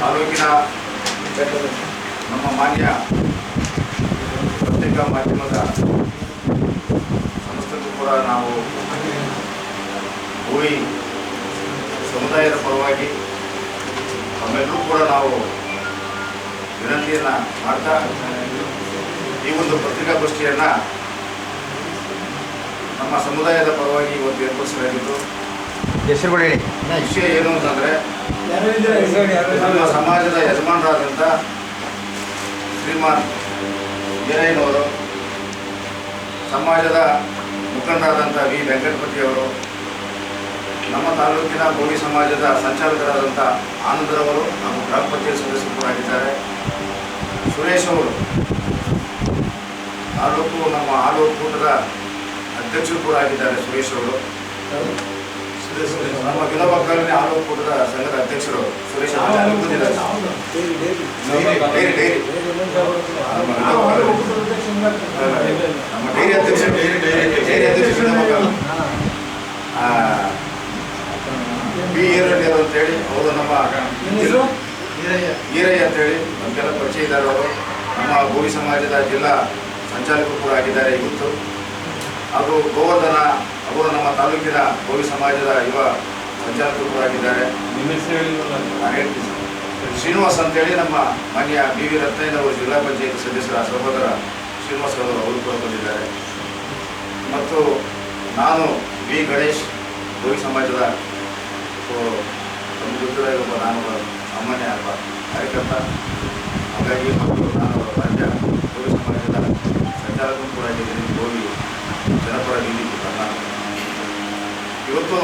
ತಾಲೂಕಿನ ನಮ್ಮ ಮಾನ್ಯ ಪತ್ರಿಕಾ ಮಾಧ್ಯಮದ ಸಂಸ್ಥೆಗೂ ಕೂಡ ನಾವು ಹೋಗಿ ಸಮುದಾಯದ ಪರವಾಗಿ ತಮ್ಮೆಲ್ಲರೂ ಕೂಡ ನಾವು ವಿನಂತಿಯನ್ನು ಮಾಡ್ತಾ ಈ ಒಂದು ಪತ್ರಿಕಾಗೋಷ್ಠಿಯನ್ನು ನಮ್ಮ ಸಮುದಾಯದ ಪರವಾಗಿ ಇವತ್ತು ಏರ್ಪಡಿಸಲಾಗಿದ್ದು. ಹೆಸರುಗಳು ಹೇಳಿ. ವಿಷಯ ಏನು ಅಂತಂದರೆ ನಮ್ಮ ಸಮಾಜದ ಯಜಮಾನರಾದಂತ ಶ್ರೀಮಾನ್ ವೀರಯ್ಯನವರು, ಸಮಾಜದ ಮುಖಂಡರಾದಂಥ ವಿ. ವೆಂಕಟಪತಿಯವರು, ನಮ್ಮ ತಾಲೂಕಿನ ಗೋವಿ ಸಮಾಜದ ಸಂಚಾಲಕರಾದಂಥ ಆನಂದರವರು, ನಮ್ಮ ಗ್ರಾಮ ಪಂಚಾಯತ್ ಸದಸ್ಯರು ಆಗಿದ್ದಾರೆ. ಸುರೇಶ್ ಅವರು, ತಾಲೂಕು ನಮ್ಮ ಆಲೂರು ಕೂಟದ ಅಧ್ಯಕ್ಷರು ಕೂಡ ಆಗಿದ್ದಾರೆ ಸುರೇಶ್ ಅವರು. ನಮ್ಮ ವಿನೋಬ ಕಾಲೋನಿ ಹಾಲು ಒಕ್ಕೂಟದ ಸಂಘದ ಅಧ್ಯಕ್ಷರು ಸುರೇಶ್ ಅವರು ನಮ್ಮ. ನಮ್ಮ ಡೈರಿ ಅಧ್ಯಕ್ಷರು ಡೈರಿ ಆ, ಬಿ ಈರಣ್ಣ ಅಂತೇಳಿ ಅವರು ನಮ್ಮ ಈರಯ್ಯ ಅಂತೇಳಿ ನಮಗೆಲ್ಲ ಪರಿಚಯ ಇದ್ದಾರೆ ಅವರು ನಮ್ಮ ಗೋವಿ ಸಮಾಜದ ಜಿಲ್ಲಾ ಸಂಚಾಲಕರು ಕೂಡ ಆಗಿದ್ದಾರೆ ಇವತ್ತು ಹಾಗೂ ಗೋವರ್ಧನ ಅವರು ನಮ್ಮ ತಾಲೂಕಿನ ಗೋವಿ ಸಮಾಜದ ಯುವ ಸಂಚಾಲಕರಾಗಿದ್ದಾರೆ ಸರ್. ಶ್ರೀನಿವಾಸ್ ಅಂತೇಳಿ ನಮ್ಮ ಮಾನ್ಯ ಬಿ ವಿ ರತ್ನಯ್ಯನವರು ಜಿಲ್ಲಾ ಪಂಚಾಯತ್ ಸದಸ್ಯರ ಸಹೋದರ ಶ್ರೀನಿವಾಸ್ ಅವರು ಅವರು ಕೂಡ ಬಂದಿದ್ದಾರೆ. ಮತ್ತು ನಾನು ವಿ ಗಣೇಶ್ ಗೋವಿ ಸಮಾಜದ ನಮ್ಮ ಒಬ್ಬ ನಾನು ಸಾಮಾನ್ಯ ಒಬ್ಬ ಕಾರ್ಯಕರ್ತ. ಹಾಗಾಗಿ ಮತ್ತು ನಾನು ರಾಜ್ಯ ಗೋವಿ ಸಮಾಜದ ಸಂಚಾಲಕರು ಕೂಡ ಗೋವಿ ಜನಪರ ಇವತ್ತು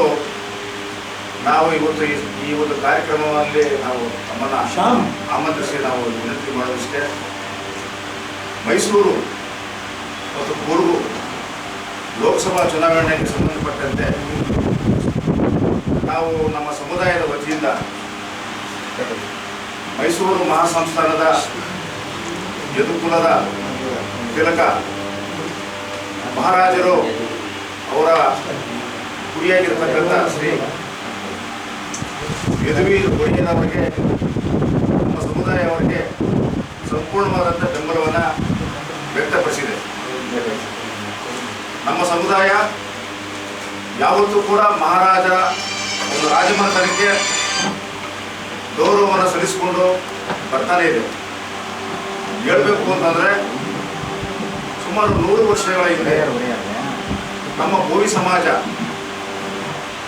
ನಾವು ಇವತ್ತು ಈ- ಈ ಒಂದು ಕಾರ್ಯಕ್ರಮದಲ್ಲಿ ನಾವು ತಮ್ಮನ್ನು ಶಾಮ್ ಆಮಂತ್ರಿಸಿ ನಾವು ವಿನಂತಿ ಮಾಡೋದಿಷ್ಟೇ. ಮೈಸೂರು ಮತ್ತು ಕೂರ್ಗು ಲೋಕಸಭಾ ಚುನಾವಣೆಗೆ ಸಂಬಂಧಪಟ್ಟಂತೆ ನಾವು ನಮ್ಮ ಸಮುದಾಯದ ವತಿಯಿಂದ ಮೈಸೂರು ಮಹಾಸಂಸ್ಥಾನದ ಯದುಕುಲದ ತಿಲಕ ಮಹಾರಾಜರು ಅವರ ಕುಡಿಯಾಗಿರ್ತಕ್ಕಂಥ ಶ್ರೀ ಯದುವಿ ಒಡೆಯರವರಿಗೆ ನಮ್ಮ ಸಮುದಾಯ ಅವರಿಗೆ ಸಂಪೂರ್ಣವಾದಂಥ ಬೆಂಬಲವನ್ನು ವ್ಯಕ್ತಪಡಿಸಿದೆ. ನಮ್ಮ ಸಮುದಾಯ ಯಾವತ್ತೂ ಕೂಡ ಮಹಾರಾಜರ ಒಂದು ರಾಜಮನೆತನಕ್ಕೆ ಗೌರವವನ್ನು ಸಲ್ಲಿಸಿಕೊಂಡು ಬರ್ತಾನೆ ಇದೆ. ಹೇಳಬೇಕು ಅಂತಂದರೆ ಸುಮಾರು ನೂರು ವರ್ಷಗಳ ಹಿಂದೆ ನಮ್ಮ ಭೂಮಿ ಸಮಾಜ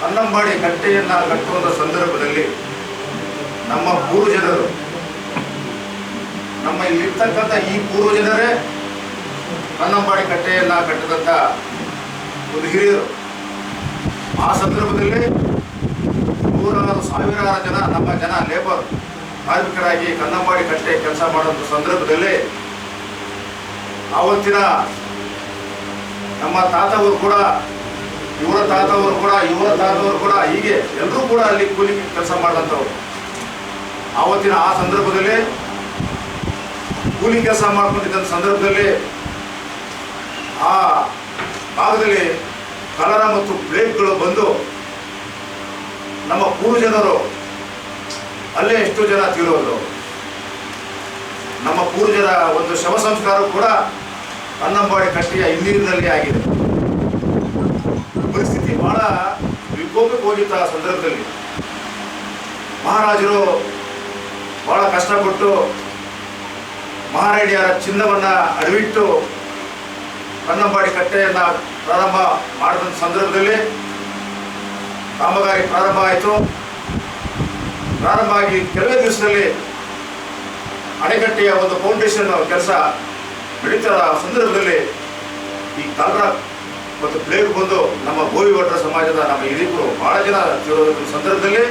ಕನ್ನಂಬಾಡಿ ಕಟ್ಟೆಯನ್ನು ಕಟ್ಟುವಂಥ ಸಂದರ್ಭದಲ್ಲಿ ನಮ್ಮ ಪೂರ್ವಜನರು, ನಮ್ಮ ಇಲ್ಲಿರ್ತಕ್ಕಂಥ ಈ ಪೂರ್ವಜನರೇ ಅನ್ನಂಬಾಡಿ ಕಟ್ಟೆಯನ್ನು ಕಟ್ಟಿದಂಥ ಒಂದು ಹಿರಿಯರು. ಆ ಸಂದರ್ಭದಲ್ಲಿ ನೂರಾರು ಸಾವಿರಾರು ಜನ, ನಮ್ಮ ಜನ ಲೇಬರ್ ಕಾರ್ಮಿಕರಾಗಿ ಕನ್ನಂಬಾಡಿ ಕಟ್ಟೆ ಕೆಲಸ ಮಾಡುವಂಥ ಸಂದರ್ಭದಲ್ಲಿ ಆವತ್ತಿನ ನಮ್ಮ ತಾತವರು ಕೂಡ ಇವರ ತಾತವರು ಕೂಡ, ಇವರ ತಾತವರು ಕೂಡ ಹೀಗೆ ಎಲ್ಲರೂ ಕೂಡ ಅಲ್ಲಿ ಕೂಲಿ ಕೆಲಸ ಮಾಡಿದಂಥವ್ರು. ಆವತ್ತಿನ ಆ ಸಂದರ್ಭದಲ್ಲಿ ಕೂಲಿ ಕೆಲಸ ಮಾಡ್ಕೊಂಡಿದ್ದ ಸಂದರ್ಭದಲ್ಲಿ ಆ ಭಾಗದಲ್ಲಿ ಕಲರ ಮತ್ತು ಪ್ಲೇಟ್ಗಳು ಬಂದು ನಮ್ಮ ಪೂರ್ವಜನರು ಅಲ್ಲೇ ಎಷ್ಟೋ ಜನ ತೀರೋದ್ರು. ನಮ್ಮ ಪೂರ್ವಜರ ಒಂದು ಶವ ಸಂಸ್ಕಾರ ಕೂಡ ಅನ್ನಂಬಾಡಿ ಕಟ್ಟೆಯ ಹಿನ್ನೀರಿನಲ್ಲಿ ಆಗಿದೆ. ಬಹಳ ವಿಕೋಪಕ್ಕೆ ಹೋಗಿತ್ತು ಆ ಸಂದರ್ಭದಲ್ಲಿ ಮಹಾರಾಜರು ಬಹಳ ಕಷ್ಟಪಟ್ಟು ಮಹಾರಾಣಿಯರ ಚಿನ್ನವನ್ನ ಅಡವಿಟ್ಟು ಕನ್ನಂಬಾಡಿ ಕಟ್ಟೆಯನ್ನ ಪ್ರಾರಂಭ ಮಾಡಿದ ಸಂದರ್ಭದಲ್ಲಿ ಕಾಮಗಾರಿ ಪ್ರಾರಂಭ ಆಯಿತು. ಪ್ರಾರಂಭ ಆಗಿ ಕೆಲವೇ ದಿವಸದಲ್ಲಿ ಅಣೆಕಟ್ಟೆಯ ಒಂದು ಫೌಂಡೇಶನ್ ಕೆಲಸ ನಡೀತಾ ಸಂದರ್ಭದಲ್ಲಿ ಈ ಕಾಲರ ಮತ್ತು ಪ್ಲೇಗ್ ಬಂದು ನಮ್ಮ ಗೋವಿ ಭಟ್ರ ಸಮಾಜದ ನಮ್ಮ ಹಿರಿಯರು ಬಹಳ ಜನ ಸಂದರ್ಭದಲ್ಲಿ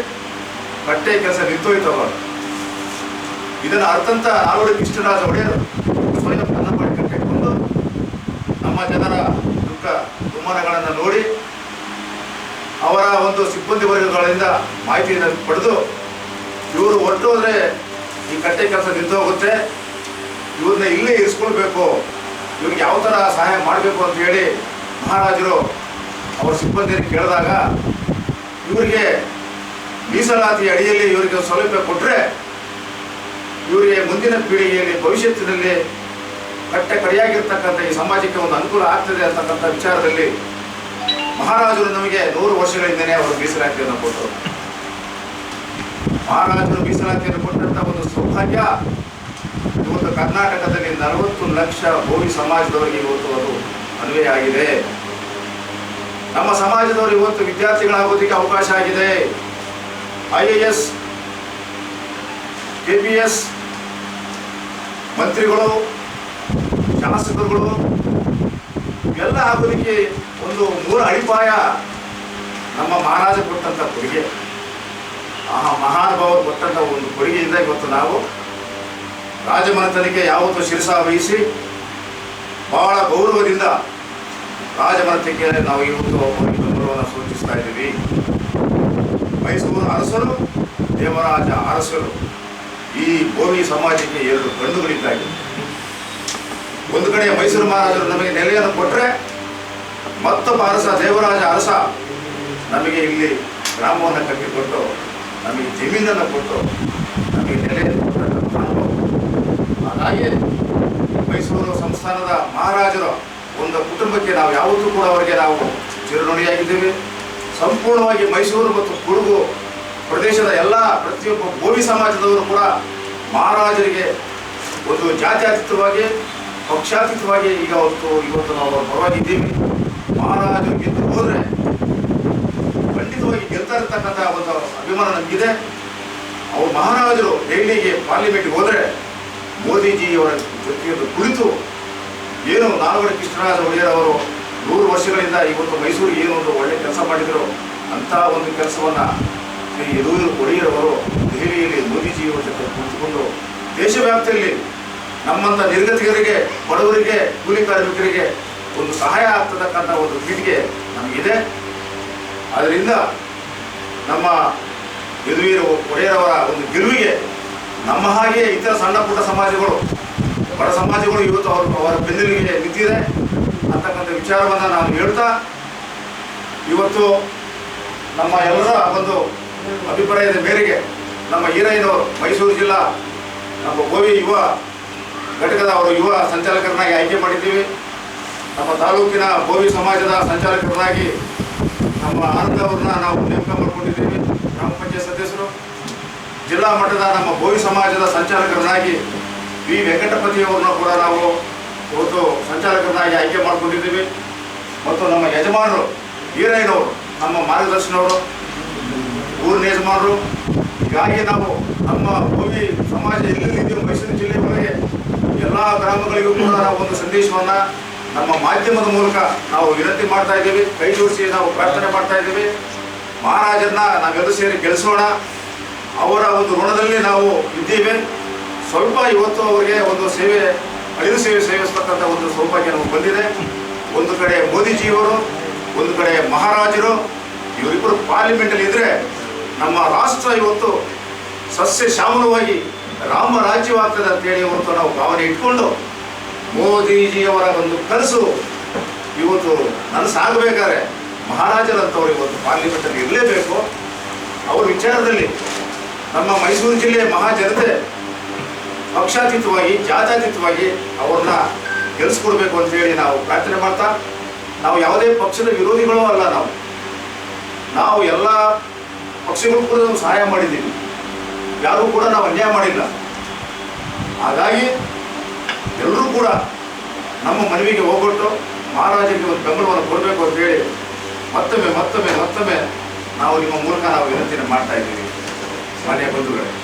ಕಟ್ಟೆ ಕೆಲಸ ನಿಂತೋಯ್ತವ ಇದನ್ನು ಅರ್ಥಂತ ನಾಲ್ವಡಿ ಕೃಷ್ಣರಾಜ ಒಡೆಯರು ಸ್ವಯಂ ಕನ್ನಂಬಾಡಿ ಕಟ್ಟೆ ಬಂದು ನಮ್ಮ ಜನರ ದುಃಖ ದುಮ್ಮಾನಗಳನ್ನು ನೋಡಿ ಅವರ ಒಂದು ಸಿಬ್ಬಂದಿ ವರ್ಗಗಳಿಂದ ಮಾಹಿತಿಯನ್ನು ಪಡೆದು ಇವರು ಒಟ್ಟು ಹೋದರೆ ಈ ಕಟ್ಟೆ ಕೆಲಸ ನಿಂತು ಹೋಗುತ್ತೆ. ಇವ್ರನ್ನ ಇಲ್ಲೇ ಇರಿಸ್ಕೊಳ್ಬೇಕು. ಇವ್ರಿಗೆ ಯಾವ ಥರ ಸಹಾಯ ಮಾಡಬೇಕು ಅಂತ ಹೇಳಿ ಮಹಾರಾಜರು ಅವರ ಸಿಬ್ಬಂದಿಯನ್ನು ಕೇಳಿದಾಗ ಇವರಿಗೆ ಮೀಸಲಾತಿ ಅಡಿಯಲ್ಲಿ ಇವರಿಗೆ ಸೌಲಭ್ಯ ಕೊಟ್ಟರೆ ಇವರಿಗೆ ಮುಂದಿನ ಪೀಳಿಗೆಯಲ್ಲಿ ಭವಿಷ್ಯತ್ತಿನಲ್ಲಿ ಕಟ್ಟೆ ಕಡೆಯಾಗಿರ್ತಕ್ಕಂಥ ಈ ಸಮಾಜಕ್ಕೆ ಒಂದು ಅನುಕೂಲ ಆಗ್ತದೆ ಅಂತಕ್ಕಂಥ ವಿಚಾರದಲ್ಲಿ ಮಹಾರಾಜರು ನಮಗೆ ನೂರು ವರ್ಷಗಳಿಂದನೇ ಅವರು ಮೀಸಲಾತಿಯನ್ನು ಕೊಟ್ಟರು. ಮಹಾರಾಜರು ಮೀಸಲಾತಿಯನ್ನು ಕೊಟ್ಟಂಥ ಒಂದು ಸೌಭಾಗ್ಯ ಇವತ್ತು ಕರ್ನಾಟಕದಲ್ಲಿ ನಲವತ್ತು ಲಕ್ಷ ಭೋವಿ ಸಮಾಜದವರಿಗೆ ಇವತ್ತು ಅದು. ಅನ್ವಯ ಆಗಿದೆ. ನಮ್ಮ ಸಮಾಜದವರು ಇವತ್ತು ವಿದ್ಯಾರ್ಥಿಗಳಾಗೋದಕ್ಕೆ ಅವಕಾಶ ಆಗಿದೆ. I A S, K P S, ಮಂತ್ರಿಗಳು, ಶಾಸಕರುಗಳು ಎಲ್ಲ ಆಗೋದಕ್ಕೆ ಒಂದು ಮೂಲ ಅಡಿಪಾಯ ನಮ್ಮ ಮಹಾರಾಜ ಕೊಟ್ಟಂಥ ಕೊಡುಗೆ. ಆ ಮಹಾನುಭಾವ ಕೊಟ್ಟಂತ ಒಂದು ಕೊಡುಗೆಯಿಂದ ಇವತ್ತು ನಾವು ರಾಜಮನೆತನಕ್ಕೆ ಯಾವತ್ತೂ ಶಿರಸ ವಹಿಸಿ ಬಹಳ ಗೌರವದಿಂದ ರಾಜಮನೆತನಕ್ಕೆ ನಾವು ಇವತ್ತು ಗೌರವವನ್ನು ಸೂಚಿಸ್ತಾ ಇದ್ದೀವಿ ಮೈಸೂರು ಅರಸರು, ದೇವರಾಜ ಅರಸರು, ಈ ಭೂಮಿ ಸಮಾಜಕ್ಕೆ ಎರಡು ಕಣ್ಣುಗಳಿದ್ದಾಗಿ ಒಂದು ಕಡೆ ಮೈಸೂರು ಮಹಾರಾಜರು ನಮಗೆ ನೆಲೆಯನ್ನು ಕೊಟ್ಟರೆ ಮತ್ತೊಬ್ಬ ಅರಸ, ದೇವರಾಜ ಅರಸ, ನಮಗೆ ಇಲ್ಲಿ ಗ್ರಾಮವನ್ನು ಕಟ್ಟಿಕೊಟ್ಟು, ನಮಗೆ ಜಮೀನನ್ನು ಕೊಟ್ಟು, ನಮಗೆ ನೆಲೆಯನ್ನು ಮಹಾನುಭಾವ. ಹಾಗಾಗಿ ಮೈಸೂರು ಸಂಸ್ಥಾನದ ಮಹಾರಾಜರ ಒಂದು ಕುಟುಂಬಕ್ಕೆ ನಾವು ಯಾವತ್ತೂ ಕೂಡ ಅವರಿಗೆ ನಾವು ಚಿರಋಣಿಯಾಗಿದ್ದೇವೆ ಸಂಪೂರ್ಣವಾಗಿ ಮೈಸೂರು ಮತ್ತು ಕೊಡಗು ಪ್ರದೇಶದ ಎಲ್ಲ ಪ್ರತಿಯೊಬ್ಬ ಭೋವಿ ಸಮಾಜದವರು ಕೂಡ ಮಹಾರಾಜರಿಗೆ ಒಂದು ಜಾತ್ಯಾತೀತವಾಗಿ, ಪಕ್ಷಾತೀತವಾಗಿ ಈಗ ಅವತ್ತು ಇವತ್ತು ನಾವು ಪರವಾಗಿದ್ದೀವಿ. ಮಹಾರಾಜರು ಗೆದ್ದು ಹೋದರೆ ಖಂಡಿತವಾಗಿ ಗೆಲ್ತಾ ಇರ್ತಕ್ಕಂಥ ಒಂದು ಅಭಿಮಾನ ನಮಗಿದೆ. ಅವರು ಮಹಾರಾಜರು ದೆಹಲಿಗೆ ಪಾರ್ಲಿಮೆಂಟ್ಗೆ ಹೋದರೆ ಮೋದಿಜಿಯವರ ಜೊತೆಯಲ್ಲಿ ಕುಳಿತು ಏನು ನಾಲ್ವಡಿ ಕೃಷ್ಣರಾಜ ಒಡೆಯರ್ ಅವರು ನೂರು ವರ್ಷಗಳಿಂದ ಇವತ್ತು ಮೈಸೂರು ಏನು ಒಂದು ಒಳ್ಳೆ ಕೆಲಸ ಮಾಡಿದರು ಅಂತ ಒಂದು ಕೆಲಸವನ್ನ ಶ್ರೀ ಯದುವೀರ್ ಒಡೆಯರ್ ಅವರು ದೆಹಲಿಯಲ್ಲಿ ಮೋದಿಜಿಯವರ ಜೊತೆ ಕುಳಿತುಕೊಂಡು ದೇಶವ್ಯಾಪ್ತಿಯಲ್ಲಿ ನಮ್ಮಂಥ ನಿರ್ಗತಿಕರಿಗೆ, ಬಡವರಿಗೆ, ಕೂಲಿ ಕಾರ್ಮಿಕರಿಗೆ ಒಂದು ಸಹಾಯ ಆಗ್ತಕ್ಕಂಥ ಒಂದು ಪೀಠಿಗೆ ನಮಗಿದೆ. ಅದರಿಂದ ನಮ್ಮ ಯದುವೀರ್ ಒಡೆಯರವರ ಒಂದು ಗೆಲುವಿಗೆ ನಮ್ಮ ಹಾಗೆ ಇತರ ಸಣ್ಣ ಪುಟ್ಟ ಸಮಾಜಗಳು ಬಡ ಸಮಾಜಗಳು ಇವತ್ತು ಅವರು ಅವರ ಬೆನ್ನಿಗೆ ನಿಂತಿದೆ ಅಂತಕ್ಕಂಥ ವಿಚಾರವನ್ನು ನಾನು ಹೇಳ್ತಾ, ಇವತ್ತು ನಮ್ಮ ಎಲ್ಲರ ಒಂದು ಅಭಿಪ್ರಾಯದ ಮೇರೆಗೆ ನಮ್ಮ ಈರಯ್ಯನವರು ಮೈಸೂರು ಜಿಲ್ಲಾ ನಮ್ಮ ಗೋವಿ ಯುವ ಘಟಕದ ಅವರು ಯುವ ಸಂಚಾಲಕರನ್ನಾಗಿ ಆಯ್ಕೆ ಮಾಡಿದ್ದೀವಿ. ನಮ್ಮ ತಾಲೂಕಿನ ಗೋವಿ ಸಮಾಜದ ಸಂಚಾಲಕರನ್ನಾಗಿ ನಮ್ಮ ಆನಂದ ಅವ್ರನ್ನ ನಾವು ನೇಮಕ ಮಾಡಿಕೊಂಡಿದ್ದೀವಿ. ಗ್ರಾಮ ಪಂಚಾಯತ್ ಸದಸ್ಯರು, ಜಿಲ್ಲಾ ಮಟ್ಟದ ನಮ್ಮ ಗೋವಿ ಸಮಾಜದ ಸಂಚಾಲಕರನ್ನಾಗಿ ವಿ ವೆಂಕಟಪತಿ ಅವ್ರನ್ನ ಕೂಡ ನಾವು ಇವತ್ತು ಸಂಚಾಲಕರನ್ನಾಗಿ ಆಯ್ಕೆ ಮಾಡಿಕೊಂಡಿದ್ದೀವಿ. ಮತ್ತು ನಮ್ಮ ಯಜಮಾನರು ಈರಯ್ಯನವರು ನಮ್ಮ ಮಾರ್ಗದರ್ಶನವರು, ಊರಿನ ಯಜಮಾನರು, ಹೀಗಾಗಿ ನಾವು ನಮ್ಮ ಭೂಮಿ, ಸಮಾಜ ಎಲ್ಲೆಲ್ಲಿದ್ದೀವಿ ಮೈಸೂರು ಜಿಲ್ಲೆಯವರೆಗೆ ಎಲ್ಲ ಗ್ರಾಮಗಳಿಗೂ ಕೂಡ ನಾವು ಒಂದು ಸಂದೇಶವನ್ನು ನಮ್ಮ ಮಾಧ್ಯಮದ ಮೂಲಕ ನಾವು ವಿನಂತಿ ಮಾಡ್ತಾ ಇದ್ದೀವಿ. ಕೈ ಜೋಡಿಸಿ ನಾವು ಪ್ರಾರ್ಥನೆ ಮಾಡ್ತಾ ಇದ್ದೀವಿ. ಮಹಾರಾಜರನ್ನ ನಾವೆಲ್ಲರೂ ಸೇರಿ ಗೆಲ್ಲಿಸೋಣ ಅವರ ಒಂದು ಋಣದಲ್ಲಿ ನಾವು ಇದ್ದೀವಿ. ಸ್ವಲ್ಪ ಇವತ್ತು ಅವರಿಗೆ ಒಂದು ಸೇವೆ ಅಳಿದು ಸೇವೆ ಸೇವಿಸ್ತಕ್ಕಂಥ ಒಂದು ಸೌಭಾಗ್ಯ ನಮಗೆ ಬಂದಿದೆ. ಒಂದು ಕಡೆ ಮೋದಿಜಿಯವರು, ಒಂದು ಕಡೆ ಮಹಾರಾಜರು, ಇವರಿಬ್ಬರು ಪಾರ್ಲಿಮೆಂಟಲ್ಲಿ ಇದ್ದರೆ ನಮ್ಮ ರಾಷ್ಟ್ರ ಇವತ್ತು ಸಸ್ಯ ಶ್ಯಾಮಲವಾಗಿ ರಾಮ ರಾಜ್ಯವಾಗ್ತದೆ ಅಂತೇಳಿ ಇವತ್ತು ನಾವು ಭಾವನೆ ಇಟ್ಕೊಂಡು ಮೋದಿಜಿಯವರ ಒಂದು ಕನಸು ಇವತ್ತು ನನಸಾಗಬೇಕಾದ್ರೆ ಮಹಾರಾಜರಂತವ್ರು ಇವತ್ತು ಪಾರ್ಲಿಮೆಂಟಲ್ಲಿ ಇರಲೇಬೇಕು. ಅವ್ರ ವಿಚಾರದಲ್ಲಿ ನಮ್ಮ ಮೈಸೂರು ಜಿಲ್ಲೆಯ ಮಹಾಜನತೆ ಪಕ್ಷಾತೀತವಾಗಿ, ಜಾತ್ಯಾತೀತವಾಗಿ ಅವ್ರನ್ನ ಅಂತ ಹೇಳಿ ನಾವು ಪ್ರಾರ್ಥನೆ ಮಾಡ್ತಾ, ನಾವು ಯಾವುದೇ ಪಕ್ಷದ ವಿರೋಧಿಗಳೂ ಅಲ್ಲ ನಾವು. ನಾವು ಎಲ್ಲ ಪಕ್ಷಗಳು ಕೂಡ ನಾವು ಸಹಾಯ ಮಾಡಿದ್ದೀವಿ. ಯಾರೂ ಕೂಡ ನಾವು ಅನ್ಯಾಯ ಮಾಡಿಲ್ಲ. ಹಾಗಾಗಿ ಎಲ್ಲರೂ ಕೂಡ ನಮ್ಮ ಮನವಿಗೆ ಹೋಗ್ಬಿಟ್ಟು ಮಹಾರಾಜರಿಗೆ ಒಂದು ಬೆಂಬಲವನ್ನು ಕೊಡಬೇಕು ಅಂತೇಳಿ ಮತ್ತೊಮ್ಮೆ ಮತ್ತೊಮ್ಮೆ ಮತ್ತೊಮ್ಮೆ ನಾವು ನಿಮ್ಮ ಮೂಲಕ ನಾವು ವಿನಂತಿನ ಮಾಡ್ತಾ ಇದ್ದೀವಿ. ಮಾನ್ಯ ಬಂಧುಗಳೇ.